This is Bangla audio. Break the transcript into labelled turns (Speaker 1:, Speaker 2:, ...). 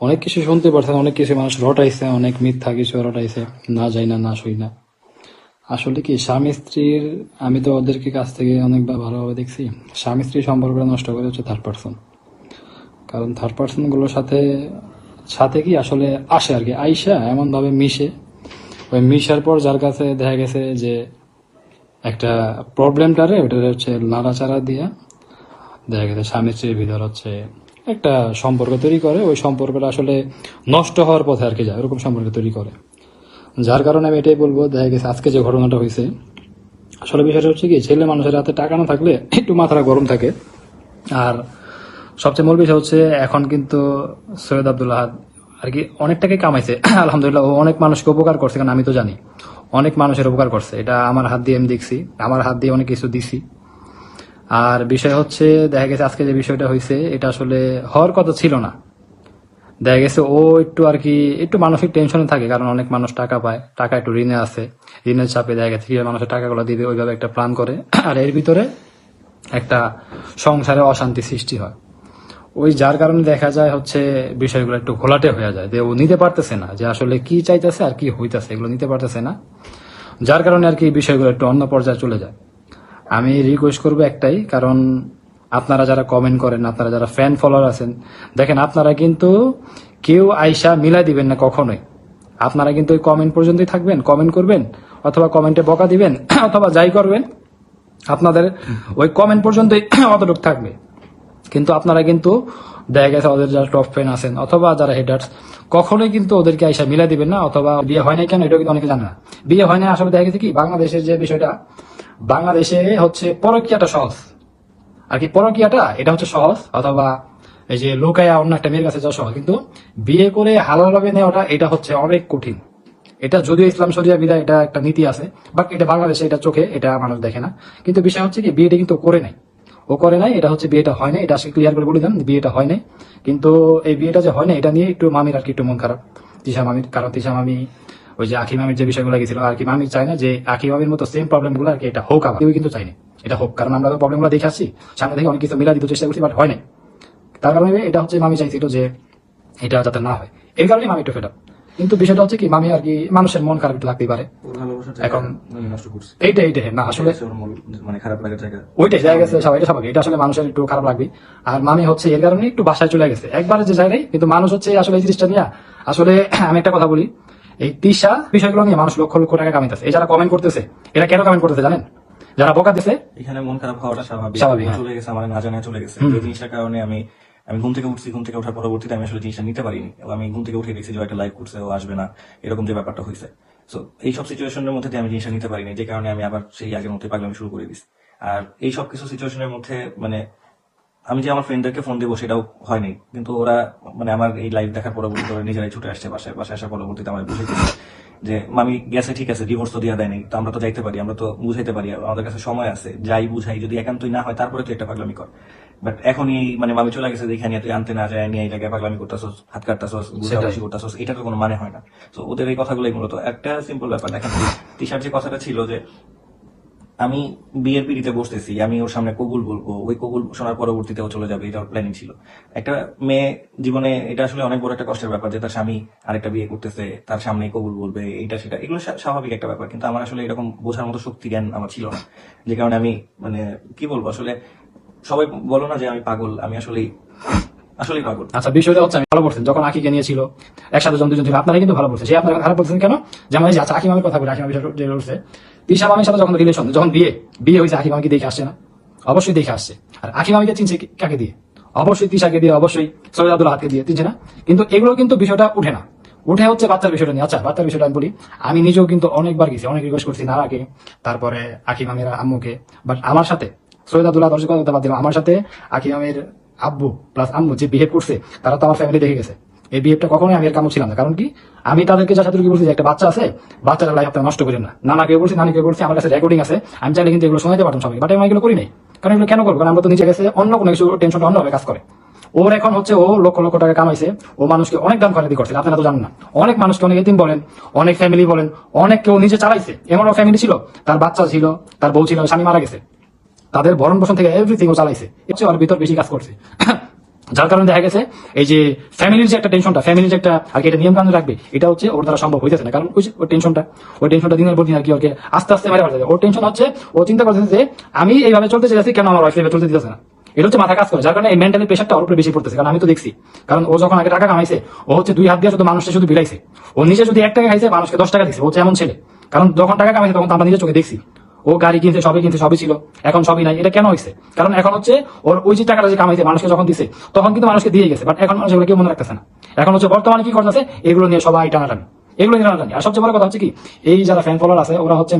Speaker 1: অনেক কিছু শুনতে পারছেন অনেক কিছু মানুষ রটাইছে, অনেক মিথ্যা কিছু রটাইছে, না যাই না না শুই না। আসলে কি, স্বামী স্ত্রীর, আমি তো ওদেরকে কাছ থেকে অনেকবার ভালোভাবে দেখছি, স্বামী স্ত্রী সম্পর্কটা নষ্ট করে হচ্ছে থার্ড পার্সন কারণ থার্ড পার্সনগুলোর সাথে সাথে কি আসলে আসে আর কি, আইসা এমন ভাবে মিশে। ওই মিশার পর যার কাছে দেখা গেছে যে একটা প্রবলেমটারে ওটা হচ্ছে নাড়াচাড়া দিয়া দেখা গেছে স্বামী স্ত্রীর ভিতর হচ্ছে একটা সম্পর্ক তৈরি করে, ওই সম্পর্কটা আসলে নষ্ট হওয়ার পথে আর কি যায়, ওরকম সম্পর্ক তৈরি করে। যার কারণে আমি এটাই বলব, দেখা গেছে আজকে যে ঘটনাটা হয়েছে, আসলে বিষয়টা হচ্ছে কি, ছেলে মানুষের হাতে টাকা না থাকলে একটু মাথাটা গরম থাকে। আর সবচেয়ে মূল বিষয় হচ্ছে, এখন কিন্তু সৈয়দ আবদুল্লাহ আর কি অনেক টাকাই কামাইছে। আলহামদুলিল্লাহ, ও অনেক মানুষকে উপকার করছে, কারণ আমি তো জানি, অনেক মানুষের উপকার করছে। এটা আমার হাত দিয়ে আমি দেখছি, আমার হাত দিয়ে অনেক কিছু দিছি। আর বিষয় হচ্ছে, দেখা গেছে আজকে যে বিষয়টা হয়েছে এটা আসলে হওয়ার কথা ছিল না। দেখা গেছে ও একটু আর কি, একটু মানসিক টেনশনে থাকে, কারণ অনেক মানুষ টাকা পায়, টাকা একটু ঋণে আছে। ঋণের চাপে দেখা গেছে কীভাবে মানুষের টাকাগুলো দিবে, ওইভাবে একটা প্ল্যান করে। আর এর ভিতরে একটা সংসারে অশান্তি সৃষ্টি হয়। ওই যার কারণে দেখা যায় হচ্ছে বিষয়গুলো একটু ঘোলাটে হয়ে যায়, যে ও নিতে পারতেছে না, যে আসলে কি চাইতেছে আর কি হইতেছে, এগুলো নিতে পারতেছে না। যার কারণে আর কি বিষয়গুলো একটু অন্য পর্যায়ে চলে যায়। আমি রিকোয়েস্ট করব একটাই, কারণ আপনারা যারা কমেন্ট করেন, আপনারা যারা ফ্যান ফলোয়ার আছেন, দেখেন আপনারা কিন্তু কেউ আইসা মিলাই দিবেন না কখনোই। আপনারা কিন্তু ওই কমেন্ট পর্যন্তই থাকবেন কমেন্ট করবেন, অথবা কমেন্টে বকা দিবেন, অথবা যাই করবেন, আপনাদের ওই কমেন্ট পর্যন্তই অতটুকু থাকবে। কিন্তু আপনারা কিন্তু দেখা গেছে ওদের যারা টপ ফ্যান আছেন, অথবা যারা হেডার্স কখনোই কিন্তু ওদেরকে আইসা মিলাই দিবেন না, অথবা বিয়ে হয় নাই কেন এটা কিন্তু অনেকে জানে না। বিয়ে হয় না আসলে দেখা গেছে কি, বাংলাদেশের যে বিষয়টা বাংলাদেশে হচ্ছে পরকিয়াটা সহজ। আর কি পরকিয়াটা, এটা হচ্ছে সহজ, অথবা এই যে লোকায়া অন্য একটা মেয়ের কাছে যাওয়া সহজ। কিন্তু বিয়ে করে হালাল ভাবে নেওয়াটা এটা হচ্ছে অনেক কঠিন। এটা যদিও ইসলাম শরিয়া বিদায় এটা একটা নীতি আছে, বাট এটা বাংলাদেশে এটা চোখে, এটা মানুষ দেখে না। কিন্তু বিষয় হচ্ছে কি, বিয়েটা কিন্তু করে নাই। ও করে নাই, এটা হচ্ছে বিয়েটা হয় নাই, এটা আজকে ক্লিয়ার করে বলে দিলাম, বিয়েটা হয় নাই। কিন্তু এই বিয়েটা যে হয় না এটা নিয়ে একটু মামির আর কি একটু মন খারাপ। তিশা মামির, কারণ তিশা মামি ওই যে আখি মামির যে বিষয়গুলো গেছিল আর কি মামি চায় না যে আখি মামির মতো সেম প্রবলেমগুলো আর কি এটা হোক আবার। কেউ কিন্তু চাই না। এটা হোক কারণ আমরা প্রবলেমগুলো দেখে আসছি। সামনে থেকে অনেক কিছু মিলা দিতে চেষ্টা করছি বাট হয় নাই। তার কারণে এটা হচ্ছে মামি চাইছিল যে এটা যাতে না হয়। এর কারণে মামি একটু ফেটা কিন্তু বিষয়টা হচ্ছে কি মামি আর কি মানুষের মন খারাপ একটু লাগতেই পারে। এখন-
Speaker 2: আমি
Speaker 1: এইটা এইটা না আসলে
Speaker 2: মানে খারাপ লাগার জায়গা।
Speaker 1: ওইটাই জায়গা গেছে সবাই এটা স্বাভাবিক। এটা আসলে মানুষের একটু খারাপ লাগবে আর মামি হচ্ছে এর কারণে একটু বাসায় চলে গেছে। একবারে যে যায় নাই কিন্তু মানুষ হচ্ছে আসলে এই জিনিসটা নিয়ে আসলে আমি একটা কথা বলি। এই তিসা বিষয়গুলো নিয়ে মানুষ লক্ষ লক্ষ টাকা কামাইতেছে। এই যারা কমেন্ট করতেছে এরা কেন কমেন্ট করতেছে জানেন? যারা বোকা দিছে
Speaker 2: এখানে মন খারাপ হওয়াটা স্বাভাবিক।
Speaker 1: স্বাভাবিক, হ্যাঁ।
Speaker 2: চলে গেছে আমার না জানা চলে গেছে। এই জিনিসটার কারণে আমি আমি ঘুম থেকে উঠছি ঘুম থেকে ওঠার পরবর্তীতে আমি আসলে জিনিসটা নিতে পারিনি। আমি ঘুম থেকে উঠে দেখছি যে একটা লাইভ করছে ও আসবে না এরকম যে ব্যাপারটা হয়েছে। সো এই সব সিচুয়েশনের মধ্যে আমি জিনিসটা নিতে পারিনি যে কারণে আমি আবার সেই আগের মধ্যে পাগলামি শুরু করে দিছি। আর এই সব কিছু সিচুয়েশনের মধ্যে মানে আমি যে আমার ফ্রেন্ডদেরকে ফোন দেবো সেটাও হয়নি। কিন্তু ওরা মানে আমার এই লাইভ দেখার পরবর্তীতে ওরা নিজেরাই ছুটে আসছে বাসায়। বাসায় আসার পরবর্তীতে আমার বুঝে গেছে যে মামি গেছে ঠিক আছে ডিভোর্স তো দেওয়া দেয়নি তো আমরা তো যাইতে পারি আমরা তো বুঝাইতে পারি আমাদের কাছে সময় আছে যাই বুঝাই যদি একান্তই না হয় তারপরে তো একটা পাগলামি কর। বাট এখনই মানে মামি চলে গেছে দেখে নিয়ে তুই আনতে না যায় নিয়ে এই জায়গায় পাগলামি করতেছস হাত কাটতেছস বুঝাবুঝি করতেছস এটা তো কোনো মানে হয় না। তো ওদের এই কথাগুলোই মূলত। একটা সিম্পল ব্যাপার দেখেন টিশার্ট যে কথাটা ছিল যে আমি বিয়ের পিড়িতে বসতেছি, আমি ওর সামনে কবুল বলব, ওই কবুল শোনার পরবর্তীতে ও চলে যাবে এটা ওর প্ল্যানিং ছিল। একটা মেয়ে জীবনে এটা আসলে অনেক বড় একটা কষ্টের ব্যাপার যে তার স্বামী আরেকটা বিয়ে করতেছে, তার সামনে কবুল বলবে এটা সেটা, এগুলো স্বাভাবিক একটা ব্যাপার, কিন্তু আমার আসলে এরকম বোঝার মতো শক্তি জ্ঞান আমার ছিল না। যে কারণে আমি মানে কি বলব, আসলে সবাই বলো না যে আমি পাগল, আমি আসলেই
Speaker 1: আচ্ছা বিষয়টা হচ্ছে আমি ভালো যখন আকিকে নিয়েছিল, একসাথে আপনারা কিন্তু ভালো সে আপনারা খারাপ কেন? যেমন এই যে আচ্ছা আকিম কথা বলি, আকিম মামির সাথে যখন রিলেশন যখন বিয়ে বিয়ে হয়েছে, আকিম আমিকে দেখে আসছে না। অবশ্যই দেখে আসছে। আর আকিম আমিকে চিনছে কাকে দিয়ে? অবশ্যই তিশাকে দিয়ে, অবশ্যই সৈয়দ আব্দুল হাতকে দিয়ে, চিনছে না? কিন্তু এগুলো কিন্তু বিষয়টা উঠে না। উঠে হচ্ছে বাচ্চার বিষয়টা নিয়ে। আচ্ছা বাচ্চার বিষয়টা আমি বলি, আমি নিজেও কিন্তু অনেকবার গেছি, অনেক রিকোয়েস্ট করছি নারাকে, তারপরে আকিম আমির আম্মুকে। বাট আমার সাথে, সৈয়দ আব্দুল্লাহ দর্শক কথা বাদ দিলাম, আমার সাথে আকিম আমির আব্বু প্লাস আম্মু যে বিহেভ করছে, তারা তো আমার ফ্যামিলি দেখে গেছে। এই বিহেভটা কখনোই আমি এর কামড় ছিলাম না। কারণ কি? আমি তাদেরকে যার সাথে বলছি যে একটা বাচ্চা আছে বাচ্চাটা লাইফ আপনারা নষ্ট করেন না। নানাকে বলছি নানিকে বলছি, আমার কাছে রেকর্ডিং আছে। আমি চাইলে কিন্তু এগুলো শোনাতে পারতাম সবাই বাট আমি এগুলো করি নাই। কারণ এগুলো কেন করব? কারণ আমরা তো নিজে গেছে অন্য কোনো কিছু টেনশনটা অন্যভাবে কাজ করে। ওর এখন হচ্ছে ও লক্ষ লক্ষ টাকা কামাইছে, ও মানুষকে অনেক দাম খরাদি করছে, আপনারা তো জানেন না। অনেক মানুষকে অনেক এতিম বলেন, অনেক ফ্যামিলি বলেন অনেক কেউ নিজে চালাইছে। এমনও ফ্যামিলি ছিল, তার বাচ্চা ছিল, তার বউ ছিল, স্বামী মারা গেছে। তাদের ভরণ পোষণ থেকে এভরিথিং ও চালাইছে এর ওর ভিতর বেশি কাজ করছে। যার কারণে দেখা গেছে, এই যে ফ্যামিলির যে একটা টেনশনটা ফ্যামিলির যে একটা আর কি এটা নিয়ম কানুন রাখবে, এটা হচ্ছে ওর দ্বারা সম্ভব হইতেছে না। কারণ ওই ওই টেনশনটা ওই টেনশনটা দিনের পর দিন আর কি ওকে আস্তে আস্তে মারে পারতেছে ওর টেনশন হচ্ছে, ও চিন্তা করতেছে যে, আমি এইভাবে চলতে চাইছি কেন আমার ওয়াইফ চলতে দিতেছে না? এটা হচ্ছে মাথা কাজ করে। যার কারণে এই মেন্টালি প্রেশারটা ওর উপরে বেশি পড়তেছে। কারণ আমি তো দেখছি, কারণ ও যখন আগে টাকা কামাইছে, ও হচ্ছে দুই হাত দিয়ে শুধু মানুষটা শুধু বিলাইছে। ও নিজে যদি এক টাকা খাইছে, মানুষকে দশ টাকা দিচ্ছে ও হচ্ছে এমন ছেলে। কারণ যখন টাকা কামাইছে, তখন তো আমরা নিজের চোখে দেখছি। ও গাড়ি কিনছে, সবই কিনছে, সবই ছিল। এখন সবই নাই। এটা কেন হয়েছে কারণ এখন হচ্ছে ওর ওই যে টাকাটা যে কামাইছে, মানুষকে যখন দিছে, তখন কিন্তু মানুষকে দিয়ে গেছে। বাট এখন মানুষ এগুলো কেউ মনে রাখতেছে না। এখন হচ্ছে বর্তমানে কি করতেছে? এগুলো নিয়ে সবাই টানাটানি। এগুলো নিয়ে টানাটানি। আর সবচেয়ে বড় কথা হচ্ছে কি, এই যারা ফ্যান ফলোয়ার আছে, ওরা হচ্ছে